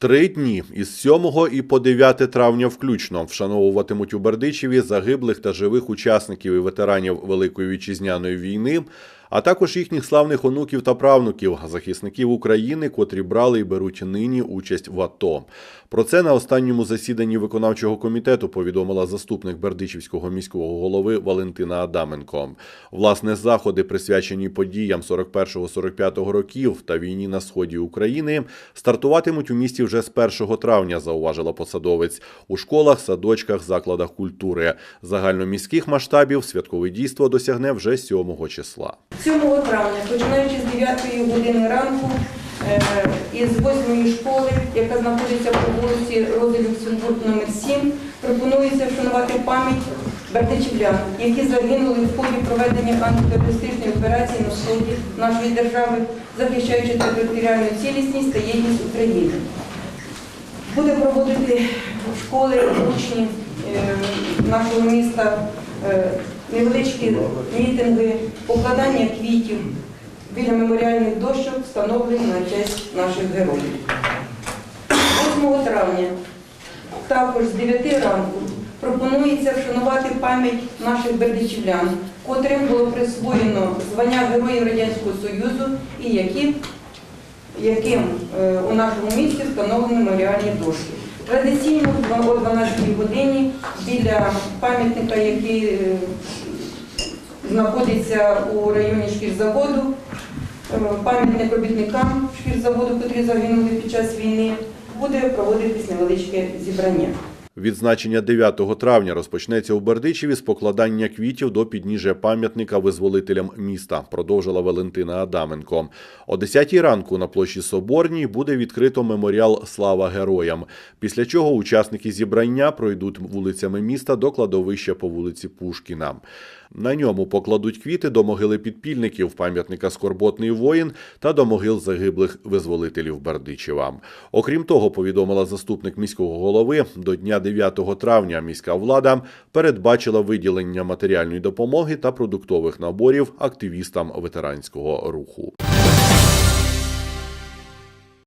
Три дні із 7 і по 9 травня включно вшановуватимуть у Бердичеві загиблих та живих учасників і ветеранів Великої вітчизняної війни, а також їхніх славних онуків та правнуків, захисників України, котрі брали і беруть нині участь в АТО. Про це на останньому засіданні виконавчого комітету повідомила заступник Бердичівського міського голови Валентина Адаменко. Власне, заходи, присвячені подіям 41-45 років та війні на сході України, стартуватимуть у місті вже з 1 травня, зауважила посадовець, у школах, садочках, закладах культури. Загальноміських масштабів святкове дійство досягне вже 7 числа. 7 травня, починаючи з 9 години ранку, е, із 8 школи, яка знаходиться по вулиці Рози Люксембург номер 7, пропонується вшанувати пам'ять бердичівлян, які загинули в ході проведення антитерористичної операції на сході нашої держави, захищаючи територіальну цілісність та єдність України. Буде проводити школи учні е, нашого міста е, невеличкі мітинги, покладання квітів біля меморіальних дощок, встановлені на честь наших героїв. 8 травня, також з 9 ранку, пропонується вшанувати пам'ять наших бердичівлян, котрим було присвоєно звання Героїв Радянського Союзу і які яким е, у нашому місті встановлені меморіальні дошки. Традиційно о 12 годині біля пам'ятника, який е, знаходиться у районі шкірзаводу, е, пам'ятник робітникам шкірзаводу, котрі загинули під час війни, буде проводитись невеличке зібрання. Відзначення 9 травня розпочнеться у Бердичеві з покладання квітів до підніжжя пам'ятника визволителям міста, продовжила Валентина Адаменко. О 10 ранку на площі Соборній буде відкрито меморіал Слава героям. Після чого учасники зібрання пройдуть вулицями міста до кладовища по вулиці Пушкіна. На ньому покладуть квіти до могили підпільників, пам'ятника Скорботний воїн та до могил загиблих визволителів Бердичева. Окрім того, повідомила заступник міського голови, до дня 9 травня міська влада передбачила виділення матеріальної допомоги та продуктових наборів активістам ветеранського руху.